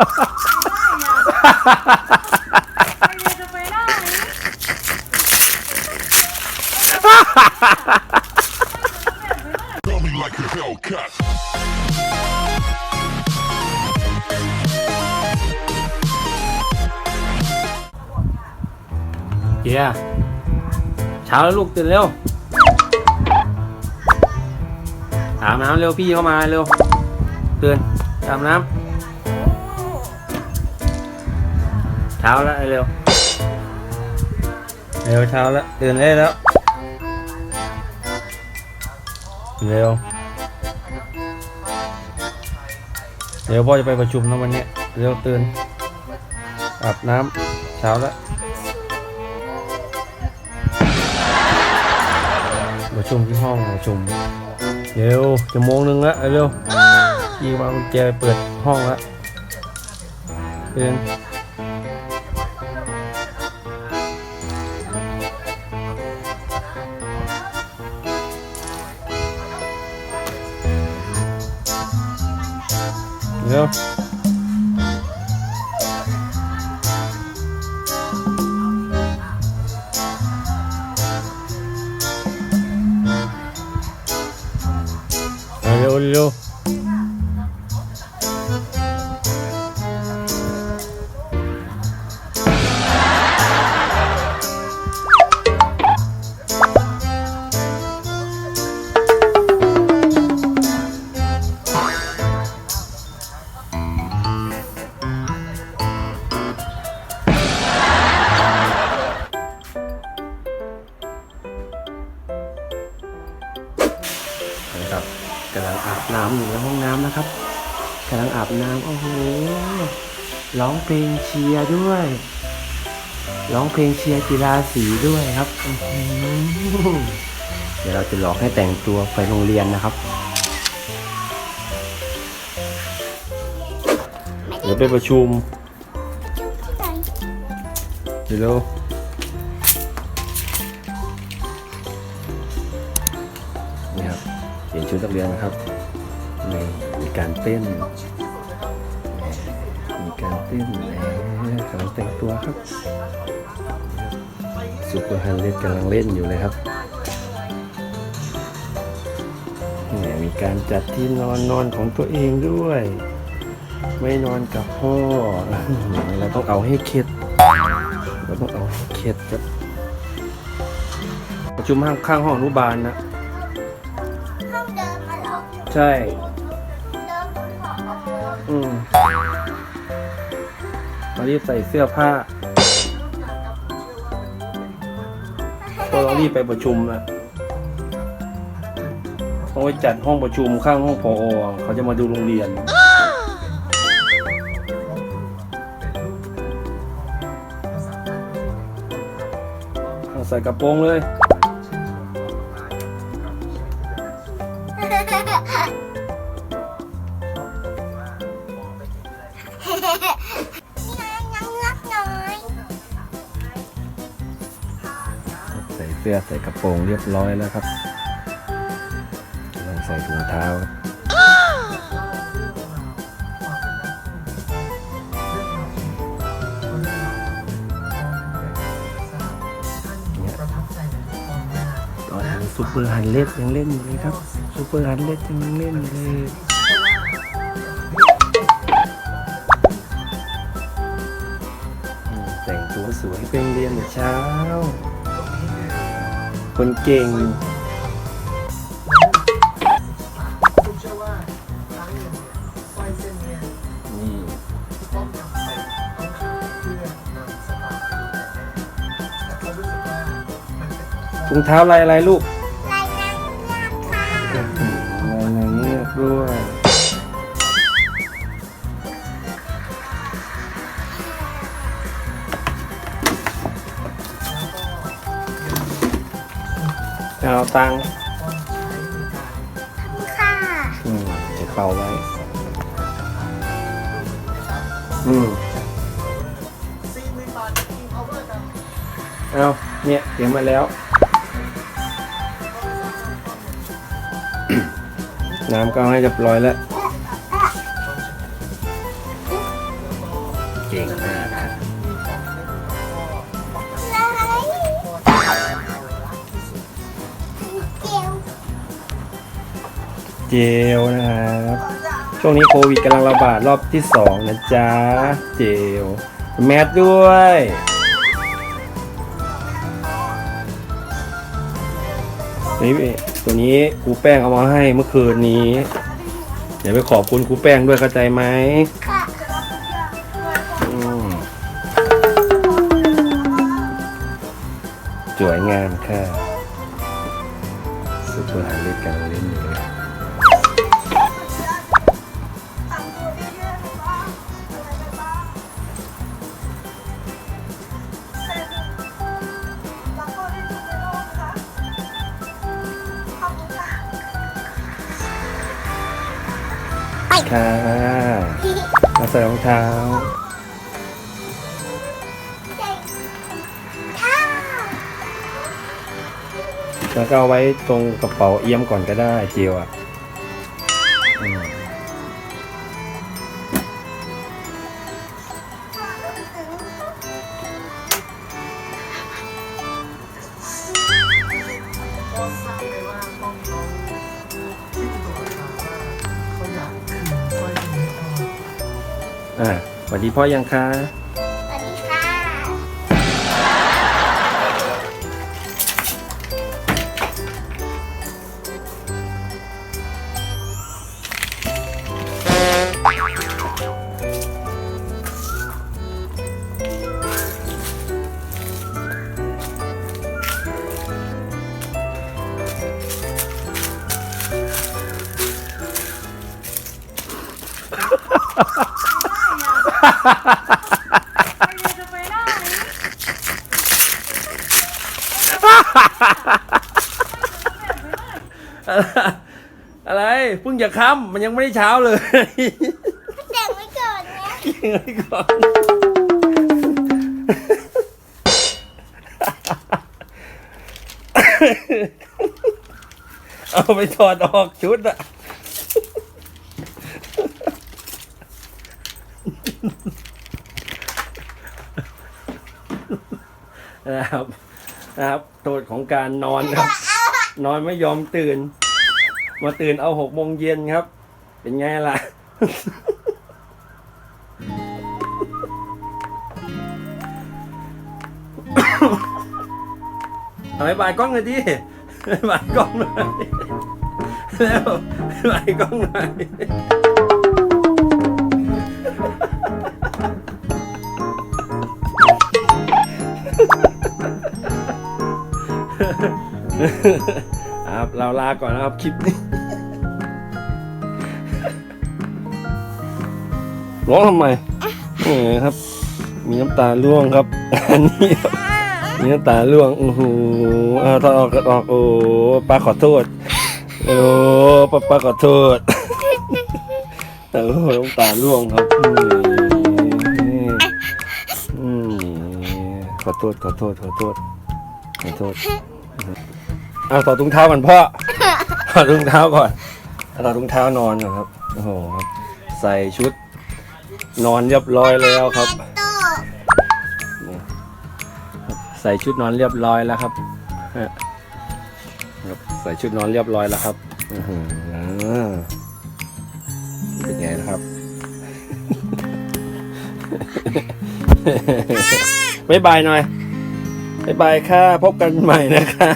Call me like a Hellcat. เกียร์เช้าแล้วลูกตื่นเร็วอาบน้ำเร็วพี่เข้ามาเร็วตื่นอาบน้ำ เช้าแล้วเร็วเร็วเช้าแล้วตื่นได้แล้ว เร็วเดี๋ยวพ่อจะไปประชุมนะวันนี้ เร็วตื่นอาบน้ำเช้าแล้วประชุมที่ห้องประชุม เร็วจะโมงหนึ่งแล้วเร็วยี่วางกุญแจเปิดห้องแล้วเดิน เร็วเร็ว นะครับกำลังอาบน้ำอยู่ในห้องน้ำนะครับกำลังอาบน้ำโอ้โหร้องเพลงเชียร์ด้วยร้องเพลงเชียร์กีฬาสีด้วยครับอื้อหือเดี๋ยวเราจะหลอกให้แต่งตัวไปโรงเรียนนะครับ เดี๋ยวไปประชุมเดี๋ยว ชุดนักเรียนนะครับนี่มีการเต้น มีการเต้นแหมกำลังแต่งตัวครับซูเปอร์ฮันเลตกำลังเล่นอยู่เลยครับนี่มีการจัดที่นอนนอนของตัวเองด้วย ไม่นอนกับพ่อเราต้องเอาให้เข็ดเราต้องเอาให้เข็ดครับประชุมข้างข้างห้องอนุบาลนะ ใช่เดิมคุณหมออืมมารีบใส่เสื้อผ้าก็ต้องรีบไปประชุมนะต้องไปจัดห้องประชุมข้างห้องพอเขาจะมาดูโรงเรียน ใส่กระโปรงเลย ใส่เสื้อใส่กระโปรงเรียบร้อยแล้วครับกำลังใส่ถุงเท้าครับเนี่ยตอนนั้นซูเปอร์ฮันเล็ตยังเล่นอยู่เลยครับ ซูเปอร์ฮันเล็ตยังเล่นเลยแต่งตัวสวยเป็นเรียนแต่เช้า คนเก่งคุณเชื่อว่าครั้งหนึ่งส เอาตังค์ค่ะอืมจะเป่าไว้ อืมสี่หมื่นบาทกินพาวเวอร์กันเอาเนี่ยเตรียมมาแล้ว น้ำก็เอาให้เรียบร้อยแล้ว เจลนะครับช่วงนี้โควิดกำลังระบาดรอบที่สองนะจ๊ะเจลแมสด้วยนี่ตัวนี้ครูแป้งเอามาให้เมื่อคืนนี้ เดี๋ยวไปขอบคุณครูแป้งด้วยเข้าใจไหมค่ะสวยงามค่ะซุปเปอร์ฮาร์เลย์กันเล่น ใส่รองเท้า แล้วก็เอาไว้ตรงกระเป๋าเอี้ยมก่อนก็ได้เจียวอะ อ่าสวัสดีพ่อยังคะ อะไรเพิ่งจะค่ำมันยังไม่ได้เช้าเลยเด็กไม่เกิดนะยังไงก่อนเอาไปถอดออกชุดอะ นะครับนะครับโทษของการนอนครับ นอนไม่ยอมตื่น มาตื่นเอาหกโมงเย็นครับ เป็นไงล่ะ เอาไปบายกล้องเลยดิบายกล้องหน่อยแล้วบายกล้องหน่อย ครับเราลาก่อนนะครับคลิปนี้ร้องทำไมนี่ครับ มีน้ำตาร่วงครับ อันนี้มีน้ำตาล่วงโอ้โหเอาถอดออกออกโอ้ป้าขอโทษโอ้ป้าป้าขอโทษแต่โอ้โหน้ำตาล่วงครับอืมอืมขอโทษขอโทษขอโทษขอโทษ เอาถอดถุงเท้าก่อนพ่อ ถอดถุงเท้าก่อนเอาถอดถุงเท้านอนก่อนครับ โอ้โหครับใส่ชุด นอนเรียบร้อยแล้วครับ ใส่ชุดนอนเรียบร้อยแล้วครับฮะครับ ใส่ชุดนอนเรียบร้อยแล้วครับอื้อหือเป็นไงนะครับ บ๊ายบายหน่อยบ๊ายบายค่ะ พบกันใหม่นะคะ